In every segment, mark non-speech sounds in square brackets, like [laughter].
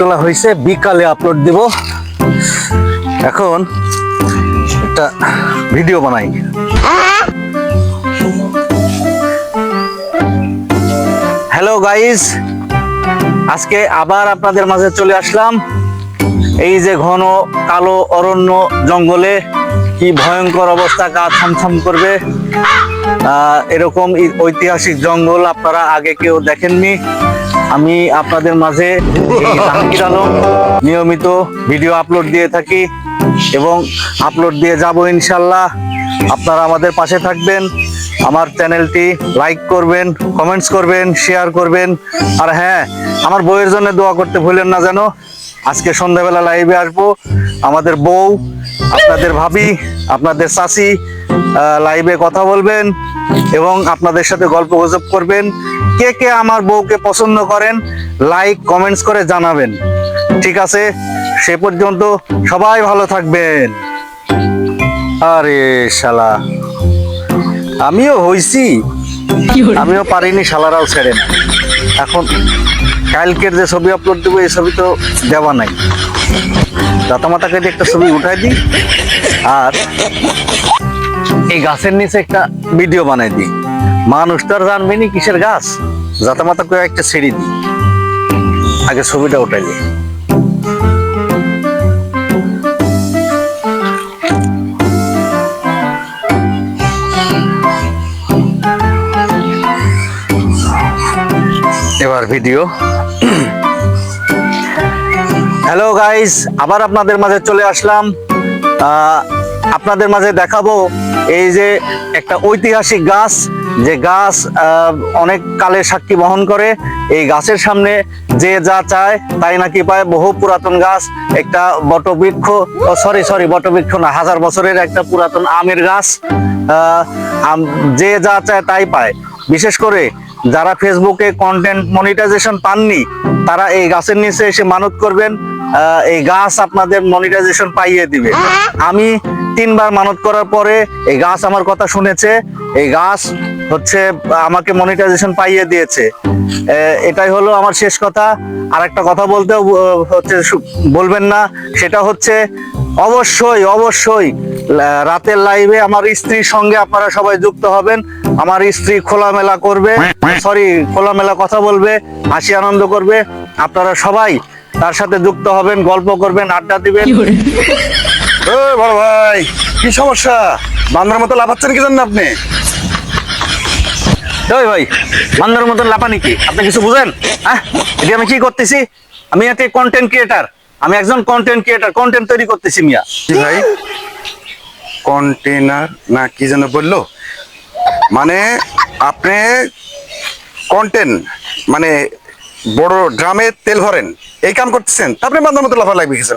তোলা হয়েছে, বিকালে আপলোড দিব। এখন একটা ভিডিও বানাই। হ্যালো গাইস আজকে আবার আপনাদের মাঝে চলে আসলাম। এই যে ঘন কালো অরণ্য জঙ্গলে কি ভয়ঙ্কর অবস্থা, গা থমথম করবে। এরকম ঐতিহাসিক জঙ্গল আপনারা আগে কেউ দেখেননি। আমি আপনাদের মাঝে নিয়মিত ভিডিও আপলোড দিয়ে থাকি এবং আপলোড দিয়ে যাব ইনশাল্লাহ। আপনারা আমাদের পাশে থাকবেন, আমার চ্যানেলটি লাইক করবেন, কমেন্টস করবেন, শেয়ার করবেন। আর হ্যাঁ আমার বউয়ের জন্য দোয়া করতে ভুলেন না যেন। আজকে সন্ধ্যাবেলা লাইভে আসব। আমাদের বউ, আপনাদের ভাবি, আপনাদের চাচি লাইভে কথা বলবেন এবং আপনাদের সাথে গল্প গুজব করবেন। কে কে আমার বউকে পছন্দ করেন লাইক কমেন্টস করে জানাবেন। ঠিক আছে? সে পর্যন্ত সবাই ভালো থাকবেন। আরে শালা আমিও হইছি। আমিও পারিনি শালারাও ছেড়ে না। এখন কালকের যে ছবি আপলোড দেবো এই ছবি তো দেওয়া নাই। দাতামাতা কেটে একটা ছবি উঠাই দিই। আর এই গাছের নিচে একটা ভিডিও বানাই দিই। মানুষ তো আর জানবে নি কিসের গাছ? জাতামাতা করে একটা ছেড়ে দিই। আগে ছবিটা উঠাই দিই। এবার ভিডিও। হ্যালো গাইস আবার আপনাদের মাঝে চলে আসলাম। আপনাদের মাঝে দেখাবো এই যে একটা ঐতিহাসিক গাছ, যে গাছ অনেক কালের সাক্ষী বহন করে। এই গাছের সামনে যে যা চায়, তাই নাকি পায় বহু পুরাতন গাছ। একটা বটবৃক্ষ সরি সরি বটবৃক্ষ না, হাজার বছরের একটা পুরাতন আমের গাছ যে যা চায় তাই পায়। বিশেষ করে যারা ফেসবুকে কন্টেন্ট মনিটাইজেশন পাননি, তারা এই গাছের নিচে এসে মানত করবেন এই গাছ আপনাদের মনিটাইজেশন পাইয়ে দিবে। আমি তিনবার মানত করার পরে এই গাছ আমার কথা শুনেছে, এই গাছ হচ্ছে আমাকে মনিটাইজেশন পাইয়ে দিয়েছে। এটাই হলো আমার শেষ কথা। আর একটা কথা বলতেও হচ্ছে বলবেন না, সেটা হচ্ছে অবশ্যই অবশ্যই রাতের লাইভে আমার স্ত্রীর সঙ্গে আপনারা সবাই যুক্ত হবেন। আমার স্ত্রী খোলামেলা করবে সরি খোলামেলা কথা বলবে হাসি আনন্দ করবে। আপনারা সবাই তার সাথে যুক্ত হবেন গল্প করবেন আড্ডা দিবেন। বড় ভাই কি সমস্যা? বান্দার মতো লাফাচ্ছেন কি জানেন আপনি? ওই ভাই বান্দর মতন লাপানি কি? আপনি কিছু বুঝেন? হ্যাঁ এটি আমি কি করতেছি? আমি একটা কন্টেন্ট ক্রিয়েটার আমি একজন কন্টেন্ট ক্রিয়েটার কন্টেন্ট তৈরি করতেছি মিয়া। ভাই। কন্টেনার, না কি যেন বলল? মানে আপনি কন্টেন মানে বড় ড্রামে তেল ভরেন, এই কাম করতেছেন। তারপরে বান্দার মতো লাফা লাগবে কিছু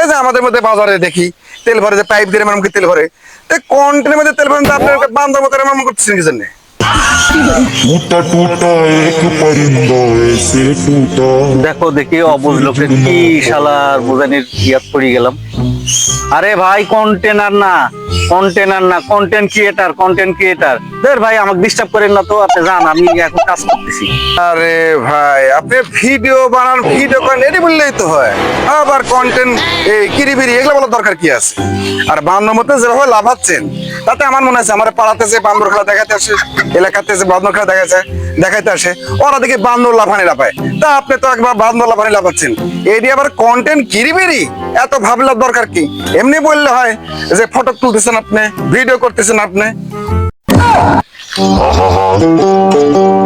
এই যে আমাদের মধ্যে বাজারে দেখি, তেল ভরে যে পাইপ দিয়ে মানুষকে তেল ভরে। কন্টেনের মধ্যে তেল ভরেন, তো আপনি বান্দার করতেছেন কি মুটা টুটা এক পরিন্দা এসে টুটা দেখো দেখি অবুজ লোকের কি শালার বোঝানির ইয়াদ পড়ে গেলাম। আরে ভাই কন্টেনার না কন্টেনার না কন্টেন্ট ক্রিয়েটার কন্টেন্ট ক্রিয়েটার দের ভাই আমাকে ডিস্টার্ব করেন না তো আপনি জান আমি এখন কাজ করতেছি। আরে ভাই আপনি ভিডিও বানান ভিডিও করেন এটি বললেই তো হয়। আবার কন্টেন্ট এই কিরিবিরি এগুলো বলার দরকার কি আছে? আর বানানোর মধ্যে যেভাবে লাভ আছেন তাতে আমার মনে আছে, আমার পাড়াতে যে বান্দর খেলা দেখাতে আসে, এলাকাতে যে বান্দর খেলা দেখাচ্ছে দেখাইতে আসে, ওরা দেখি বান্দর লাফানি লাফায়। তা আপনি তো একবার বান্দর লাফানি লাফাচ্ছেন। এটি আবার কন্টেন্ট কিরিবিরি? এত ভাবলার দরকার কি? এমনি বললে হয় যে ফটো তুলতেছেন আপনি ভিডিও করতেছেন আপনি।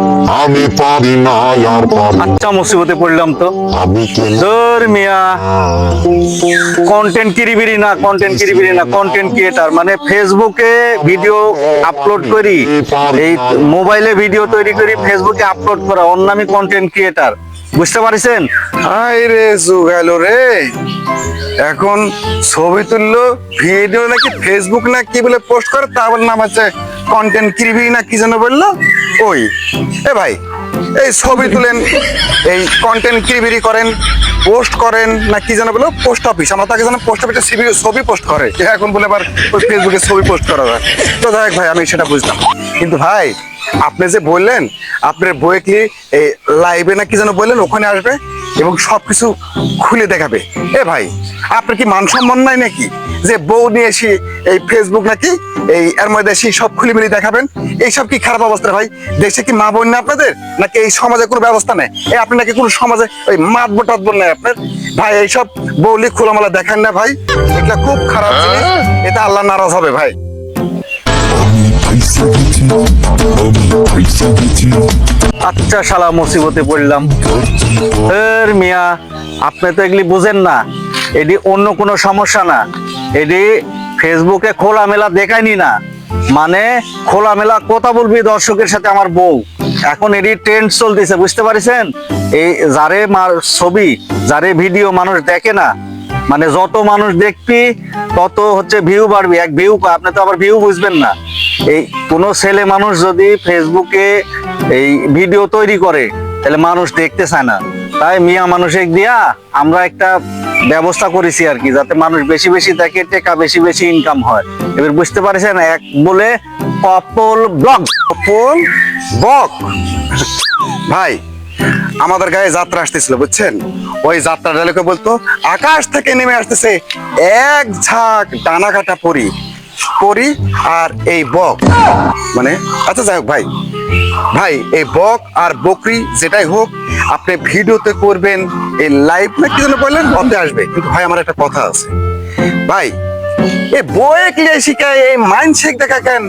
[laughs] [laughs] আমি পারি না আর পারি আচ্ছা মুসিবতে পড়লাম তো। আমি ধর মিয়া কন্টেন্ট কিরিবিরি না কন্টেন্ট কিরিবিরি না কন্টেন্ট ক্রিয়েটার মানে ফেসবুকে ভিডিও আপলোড করি এই মোবাইলে ভিডিও তৈরি করি ফেসবুকে আপলোড করা অন্য আমি কন্টেন্ট ক্রিয়েটার বুঝতে পারছেন? হাই রে জুগাইলো রে। এখন ছবি তুললো ভিডিও নাকি ফেসবুক না কি বলে পোস্ট করে তারপর নাম আছে কন্টেন্ট ক্রিবি না কি যেন বলল? ওই এ ভাই, এই ছবি তুলেন, এই কন্টেন্ট ক্রিবিরি করেন পোস্ট করেন, না কি যেন বলো পোস্ট অফিস আমরা তাকে জানো পোস্ট অফিসে ছবি ছবি পোস্ট করে। এখন বলে আবার ফেসবুকে ছবি পোস্ট করা যায়। তো দেখ ভাই, আমি সেটা বুঝলাম। কিন্তু ভাই, আপনি যে বললেন, আপনার বইয়ে কি লাইভে না কি যেন বললেন, ওখানে আসবে এবং সবকিছু খুলে দেখাবে। এ ভাই আপনার কি মান সম্মান নাই নাকি? যে বউ নিয়ে এসে এই ফেসবুক নাকি এই এর মধ্যে এসে সব খুলি মিলি দেখাবেন? এইসব কি খারাপ অবস্থা ভাই? দেশে কি মা বোন না আপনাদের? নাকি এই সমাজে কোনো ব্যবস্থা নেই? এই আপনি নাকি কোনো সমাজে ওই মাতবো টাতবো নাই আপনার? ভাই এইসব বৌলি খোলামেলা দেখেন না ভাই। এটা খুব খারাপ জিনিস। এটা আল্লাহ নারাজ হবে ভাই। আচ্ছা শালা মুসিবতে পড়লাম। এর মিয়া আপনি তো এগুলি বুঝেন না। এটি অন্য কোনো সমস্যা না। এটি ফেসবুকে খোলামেলা দেখায়নি না। মানে খোলামেলা কথা বলবি দর্শকের সাথে আমার বউ। এখন এটি ট্রেন্ড চলতেছে, বুঝতে পারছেন? এই যারে ছবি, যারে ভিডিও মানুষ দেখে না মানে যত মানুষ দেখবি, তত হচ্ছে ভিউ বাড়বি। এক ভিউ আপনি তো আবার ভিউ বুঝবেন না। এই কোন ছেলে মানুষ যদি ফেসবুকে এই ভিডিও তৈরি করে, তাহলে মানুষ দেখতে চায় না। তাই মিয়া মানুষে দিয়া আমরা একটা ব্যবস্থা করেছি আর কি, যাতে মানুষ বেশি বেশি দেখে, টাকা বেশি বেশি ইনকাম হয়। এবার বুঝতে পারছেন, এক বলে কপল ব্লক ফুল বক ভাই, আমাদের গায়ে যাত্রা আসতেছিল, বুঝছেন? ওই যাত্রা ডালেকে বলতো, আকাশ থেকে নেমে আসতেছে এক ঝাঁক ডানা কাটা পরি। পরি আর এই বক। মানে আচ্ছা যাই হোক ভাই। ভাই, এই বক আর বকরি যেটাই হোক আপনি ভিডিওতে করবেন, এই লাইভ না কি যেন বললেন? অতে আসবে। কিন্তু ভাই, আমার একটা কথা আছে। ভাই এ বয়ে কি শিখায়? এই মাইন্ড শেক দেখা কেন?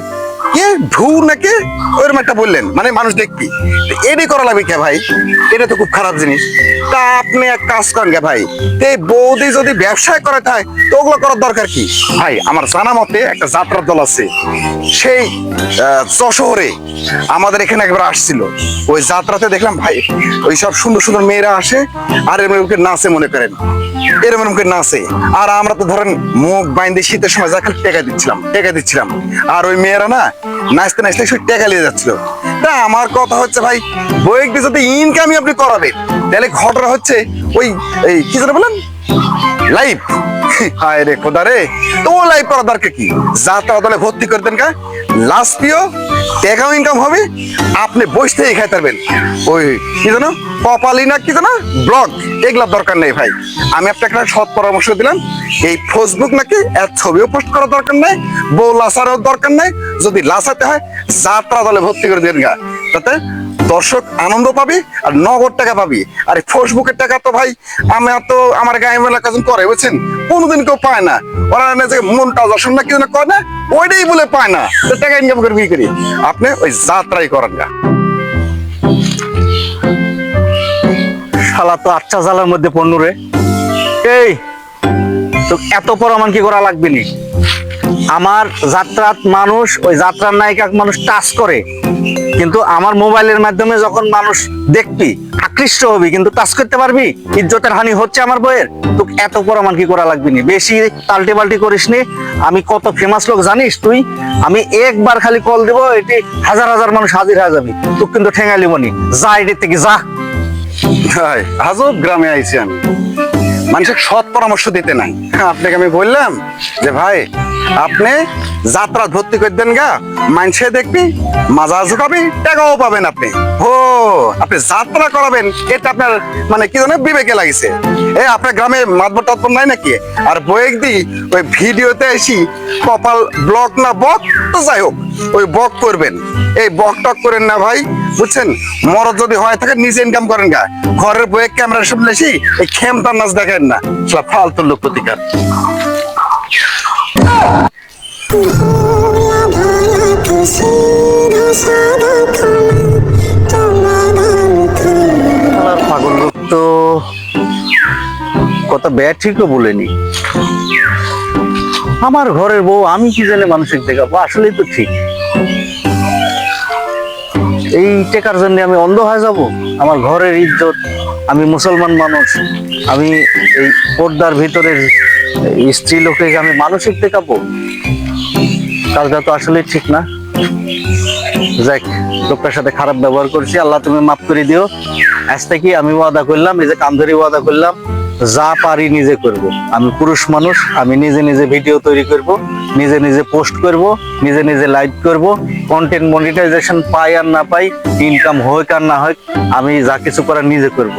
মানে মানুষ খুব খারাপ জিনিস। তা আপনি ভাই। আমার জানা মতে যাত্রার দল আছে। সেই আমাদের এখানে একবার আসছিল। ওই যাত্রাতে দেখলাম ভাই, ওই সব সুন্দর সুন্দর মেয়েরা আসে, আর এরকম নাচে মনে করেন। এরকম করে নাচে। আর আমরা তো ধরেন মুখ বাইন্দে শীতের সময় যা খালি টেকা দিচ্ছিলাম টেকা দিচ্ছিলাম। আর ওই মেয়েরা না নাচতে নাচতে সে টেকা নিয়ে যাচ্ছিল। তা আমার কথা হচ্ছে ভাই, বইয়ের যদি ইনকামই আপনি করাবেন। তাহলে ঘটনা হচ্ছে ওই, এই কি যেন বলেন লাইভ হায় রে খোদা রে তো ও লাইভ করার দরকার কি যাত্রা দলে ভর্তি করে দেন কা লাস্ট পিও টাকাও ইনকাম হবে, আপনি বসতেই খাইতে পারবেন। ওই, কি জানো? কপালি না, কি জানো? ব্লগ এগুলার দরকার নেই ভাই। আমি আপনাকে একটা সৎ পরামর্শ দিলাম। এই ফেসবুক নাকি এর ছবিও পোস্ট করার দরকার নেই, বউ লাসারও দরকার নেই। যদি লাসাতে হয় যাত্রা দলে ভর্তি করে দেন গা। তাতে দর্শক আনন্দ পাবি আর নগদ টাকা পাবি। আর ফেসবুকের টাকা তো ভাই আমি তো, আমার গায়ে মেলা কাজ করে, বুঝছেন? কোনোদিন কেউ পায় না। ওরা না যে মনটা দর্শন না কি করে না, ওইটাই বলে পায় না। তো টাকা ইনকাম করে কি করি। আপনি ওই যাত্রাই করেন গা শালা তো আচ্ছা জালার মধ্যে পণ্য রে। এই, তো এত পরমান কি করা লাগবে নি? আমার যাত্রাত মানুষ, ওই যাত্রার নায়িকা মানুষ টাচ করে। কিন্তু আমার মোবাইলের মাধ্যমে যখন মানুষ দেখবি, আকৃষ্ট হবি, কিন্তু টাচ করতে পারবি, ইজ্জতের হানি হচ্ছে আমার বইয়ের, তো এত পরমান কি করা লাগবে নি? বেশি পাল্টি পাল্টি করিস নি। আমি কত ফেমাস লোক জানিস তুই? আমি একবার খালি কল দেবো, এটি হাজার হাজার মানুষ হাজির হয়ে যাবি। তুই কিন্তু ঠেঙালি মনি যা, এটির থেকে যা। আজব গ্রামে আইছি আমি। মানুষের সৎ পরামর্শ দিতে নাই। আপনাকে আমি বললাম যে, ভাই, আপনি যাত্রা ভর্তি করে দেন গা মানুষে দেখবি মাজা ঝুঁকাবি টাকাও পাবেন আপনি। ও, আপনি যাত্রা করাবেন, এটা আপনার মানে কি জানেন বিবেকে লাগিছে। এ, আপনার গ্রামে মাতবর টাতবর নাই নাকি? আর বয়েক দি ওই ভিডিওতে এসি, কপাল ব্লক না বক, তো যাই হোক, ওই বক করবেন। এই বক টক করেন না ভাই বুঝছেন? মরদ যদি হয় থাকে নিজে ইনকাম করেন গা। ঘরের বইয়ে ক্যামেরার সামনে এসে এই খেমতার নাচ দেখেন না। সব ফালতু লোক প্রতিকার। লোক তো। কথা ব্যয় ঠিকও বলেনি। আমার ঘরের বউ, আমি কি জানি মানসিক দেখাবো আসলেই তো ঠিক। এই টেকার জন্য আমি অন্ধ হয়ে যাব। আমার ঘরের ইজ্জত, আমি মুসলমান মানুষ, আমি এই পর্দার ভিতরের স্ত্রী লোকে আমি মানসিক দেখাবো কাজটা তো আসলে ঠিক না। যাক, লোকটার সাথে খারাপ ব্যবহার করছি। আল্লাহ তুমি মাফ করে দিও। আজ থেকে আমি ওয়াদা করলাম, এই যে কাম ধরে ওয়াদা করলাম। যা পারি নিজে করব। আমি পুরুষ মানুষ, আমি নিজে নিজে ভিডিও তৈরি করব, নিজে নিজে পোস্ট করব, নিজে নিজে লাইভ করব কন্টেন্ট মনিটাইজেশন পাই আর না পাই ইনকাম হোক আর না হোক, আমি যা কিছু করার নিজে করব।